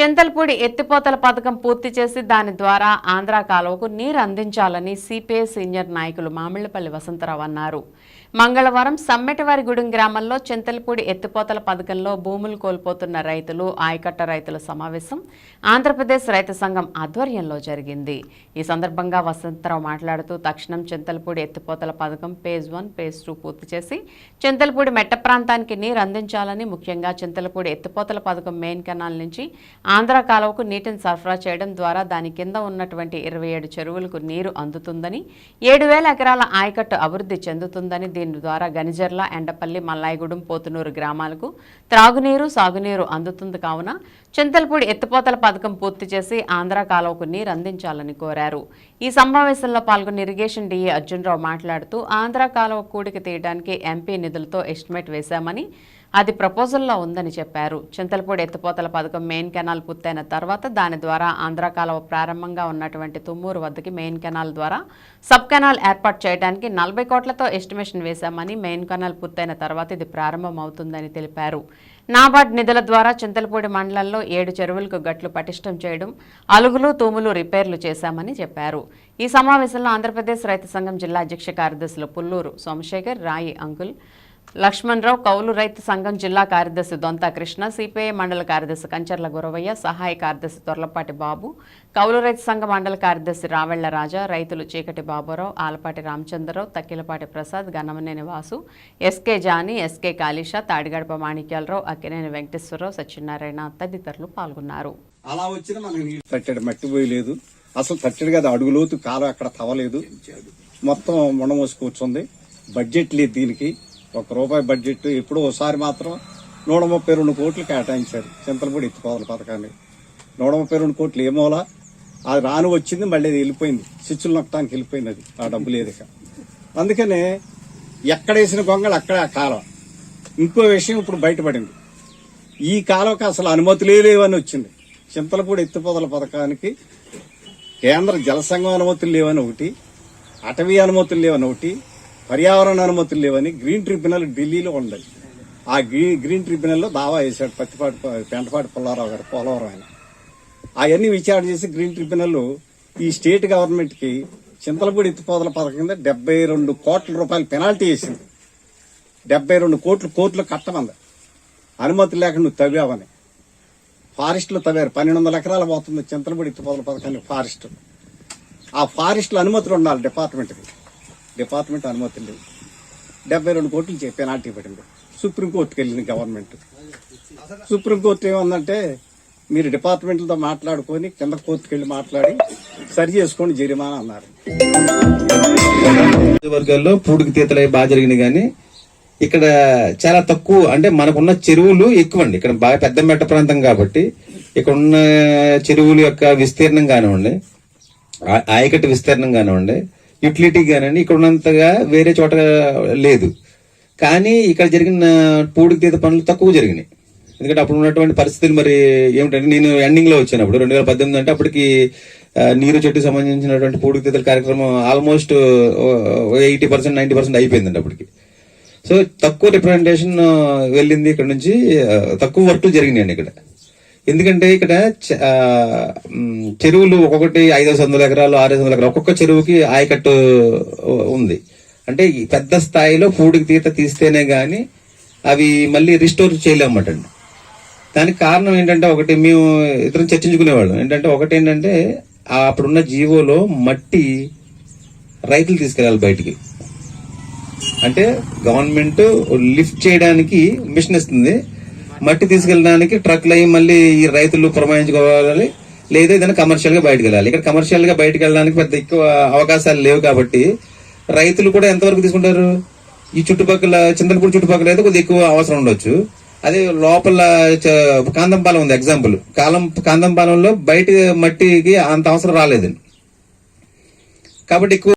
చింతలపూడి ఎత్తిపోతల పథకం పూర్తి చేసి దాని ద్వారా ఆంధ్ర కాలువకు నీరు అందించాలని సిపిఐ సీనియర్ నాయకులు మామిళ్ళపల్లి వసంతరావు అన్నారు. మంగళవారం సమ్మెటవారిగూడెం గ్రామంలో చింతలపూడి ఎత్తిపోతల పథకంలో భూములు కోల్పోతున్న రైతులు ఆయకట్ట రైతుల సమావేశం ఆంధ్రప్రదేశ్ రైతు సంఘం ఆధ్వర్యంలో జరిగింది. ఈ సందర్భంగా వసంతరావు మాట్లాడుతూ తక్షణం చింతలపూడి ఎత్తిపోతల పథకం పేజ్ వన్ పేజ్ టూ పూర్తి చేసి చింతలపూడి మెట్ట ప్రాంతానికి నీరు అందించాలని ముఖ్యంగా చింతలపూడి ఎత్తిపోతల పథకం మెయిన్ కెనాల్ నుంచి ఆంధ్ర కాలువకు నీటిని సరఫరా చేయడం ద్వారా దాని కింద ఉన్నటువంటి ఇరవై ఏడు చెరువులకు నీరు అందుతుందని ఏడు వేల ఎకరాల ఆయకట్టు అభివృద్ధి చెందుతుందని దీని ద్వారా గనిజర్ల ఎండపల్లి మల్లాయిగూడెం పోతునూరు గ్రామాలకు త్రాగునీరు సాగునీరు అందుతుంది కావున చింతలపూడి ఎత్తిపోతల పథకం పూర్తి చేసి ఆంధ్ర కాలువకు నీరు అందించాలని కోరారు. ఈ సమావేశంలో పాల్గొన్న ఇరిగేషన్ డిఏ అర్జున్రావు మాట్లాడుతూ ఆంధ్ర కాలువ కూడిక తీయడానికి ఎంపీ నిధులతో ఎస్టిమేట్ వేశామని అది ప్రపోజల్లో ఉందని చెప్పారు. చింతలపూడి ఎత్తిపోతల పథకం మెయిన్ కెనాల్ పూర్తయిన తర్వాత దాని ద్వారా ఆంధ్ర కాలువ ప్రారంభంగా ఉన్నటువంటి తుమ్మూరు వద్దకి మెయిన్ కెనాల్ ద్వారా సబ్ కెనాల్ ఏర్పాటు చేయడానికి నలభై కోట్లతో ఎస్టిమేషన్ వేశామని మెయిన్ కెనాల్ పూర్తయిన తర్వాత ఇది ప్రారంభం అవుతుందని తెలిపారు. నాబార్డ్ నిధుల ద్వారా చింతలపూడి మండలంలో ఏడు చెరువులకు గట్లు పటిష్టం చేయడం అలుగులు తూములు రిపేర్లు చేశామని చెప్పారు. ఈ సమావేశంలో ఆంధ్రప్రదేశ్ రైతు సంఘం జిల్లా అధ్యక్ష కార్యదర్శులు పుల్లూరు సోమశేఖర్ రాయి అంకుల్ లక్ష్మణరావు కౌలు రైతు సంఘం జిల్లా కార్యదర్శి దొంత కృష్ణ సిపిఐ మండల కార్యదర్శి కంచర్ల గురవయ్య సహాయ కార్యదర్శి తొర్లపాటి బాబు కౌలు రైతు సంఘ మండల కార్యదర్శి రావెళ్ళ రాజా రైతులు చీకటి బాబురావు ఆలపాటి రామచంద్రరావు తక్కిలపాటి ప్రసాద్ గన్నమనేని వాసు ఎస్కే జాని ఎస్కే కాళీష తాడిగడప మాణిక్యాలరావు అక్కినేని వెంకటేశ్వరరావు సత్యనారాయణ తదితరులు పాల్గొన్నారు. అలా వచ్చిన మనకి మట్టి పోయలేదు. అసలు తట్టడి కదా అడుగులోతు కాలం అక్కడ తవ్వలేదు. మొత్తం ముండమోసి కూర్చుంది. బడ్జెట్ లేదు దీనికి. ఒక రూపాయి బడ్జెట్ ఎప్పుడో ఒకసారి మాత్రం నూట ముప్పై రెండు కోట్లు కేటాయించారు చింతలపూడి ఎత్తిపోతల పథకాన్ని. నూట ముప్పై రెండు కోట్లు ఏమోలా అది రాను వచ్చింది మళ్ళీ అది వెళ్ళిపోయింది. స్విచ్లు నొక్కడానికి వెళ్ళిపోయింది అది ఆ డబ్బు లేదు ఇక. అందుకనే ఎక్కడ వేసిన గొంగళ అక్కడే ఆ కాలం. ఇంకో విషయం ఇప్పుడు బయటపడింది. ఈ కాలంకి అసలు అనుమతులే లేవని వచ్చింది. చింతలపూడి ఎత్తిపోతల పథకానికి కేంద్ర జలసంఘం అనుమతులు లేవని ఒకటి అటవీ అనుమతులు లేవని ఒకటి పర్యావరణ అనుమతులు లేవని గ్రీన్ ట్రిబ్యునల్ ఢిల్లీలో ఉండదు. ఆ గ్రీ- గ్రీన్ ట్రిబ్యునల్లో దావా వేశాడు పత్తిపాటి పెంటపాటి పుల్లారావు గారు పోలవరం ఆయన. అవన్నీ విచారణ చేసి గ్రీన్ ట్రిబ్యునల్ ఈ స్టేట్ గవర్నమెంట్కి చింతలపూడి ఎత్తిపోతల పథకం కింద డెబ్బై రెండు కోట్ల రూపాయలు పెనాల్టీ వేసింది. డెబ్బై రెండు కోట్లు కోట్లు కట్టమంది. అనుమతి లేక నువ్వు తవ్వావని. ఫారెస్ట్లు తవ్వారు. పన్నెండు వందల ఎకరాలు పోతుంది చింతలపూడి ఎత్తిపోతల పథకానికి ఫారెస్ట్. ఆ ఫారెస్ట్లో అనుమతులు ఉండాలి డిపార్ట్మెంట్కి. డిపార్ట్మెంట్ అనుమతి లేవు డెబ్బై రెండు కోట్లు చే పెనాల్టీ పడింది సుప్రీంకోర్టుకి వెళ్ళింది గవర్నమెంట్ సుప్రీంకోర్టు ఏమందంటే మీరు డిపార్ట్మెంట్లతో మాట్లాడుకొని కింద కోర్టుకి వెళ్ళి మాట్లాడి సరి చేసుకోండి జరిమానా అన్నారు. వర్గాల్లో పూడికి తీతలు అవి బాగా జరిగినాయి కానీ ఇక్కడ చాలా తక్కువ అంటే మనకున్న చెరువులు ఎక్కువ అండి ఇక్కడ బాగా పెద్ద మెట్ట ప్రాంతం కాబట్టి ఇక్కడ ఉన్న చెరువుల యొక్క విస్తీర్ణం కానివ్వండి ఆ- ఆయకట్టు విస్తీర్ణం కానివ్వండి యూటిలిటీ కానీ ఇక్కడ ఉన్నంతగా వేరే చోట లేదు. కానీ ఇక్కడ జరిగిన పూడికి తీత పనులు తక్కువ జరిగినాయి. ఎందుకంటే అప్పుడు ఉన్నటువంటి పరిస్థితులు మరి ఏమిటంటే నేను ఎండింగ్లో వచ్చినప్పుడు రెండు వేల పద్దెనిమిది అంటే అప్పటికి నీరు చెట్టుకు సంబంధించినటువంటి పూడికి తీతల కార్యక్రమం almost eighty percent ninety percent అయిపోయిందండి అప్పటికి. సో తక్కువ రిప్రజెంటేషన్ వెళ్ళింది ఇక్కడ నుంచి తక్కువ వర్క్లు జరిగినాయండి ఇక్కడ. ఎందుకంటే ఇక్కడ చ- చెరువులు ఒక్కొక్కటి ఐదు వందల ఎకరాలు ఆరు వందల ఎకరాలు ఒక్కొక్క చెరువుకి ఆయకట్టు ఉంది. అంటే పెద్ద స్థాయిలో పూడికి తీత తీస్తేనే కానీ అవి మళ్ళీ రిస్టోర్ చేయలేమటండి. దానికి కారణం ఏంటంటే ఒకటి మేము ఇతరం చర్చించుకునేవాళ్ళం. ఏంటంటే ఒకటి ఏంటంటే అప్పుడున్న జీవోలో మట్టి రైతులు తీసుకెళ్ళాలి బయటికి. అంటే గవర్నమెంట్ లిఫ్ట్ చేయడానికి మిషన్ ఇస్తుంది మట్టి తీసుకెళ్ళడానికి ట్రక్లు అయ్యి మళ్ళీ ఈ రైతులు పురమాయించుకోవాలి లేదా ఏదైనా కమర్షియల్గా బయటకు వెళ్ళాలి. ఇక్కడ కమర్షియల్గా బయటకు వెళ్ళడానికి పెద్ద ఎక్కువ అవకాశాలు లేవు కాబట్టి రైతులు కూడా ఎంతవరకు తీసుకుంటారు? ఈ చుట్టుపక్కల చింతలపూడి చుట్టుపక్కల అయితే కొద్దిగా ఎక్కువ అవసరం ఉండొచ్చు. అదే లోపల చ- కాందంపాలెం ఉంది ఎగ్జాంపుల్ కాలం కాందంపాలెంలో బయట మట్టికి అంత అవసరం రాలేదండి కాబట్టి ఎక్కువ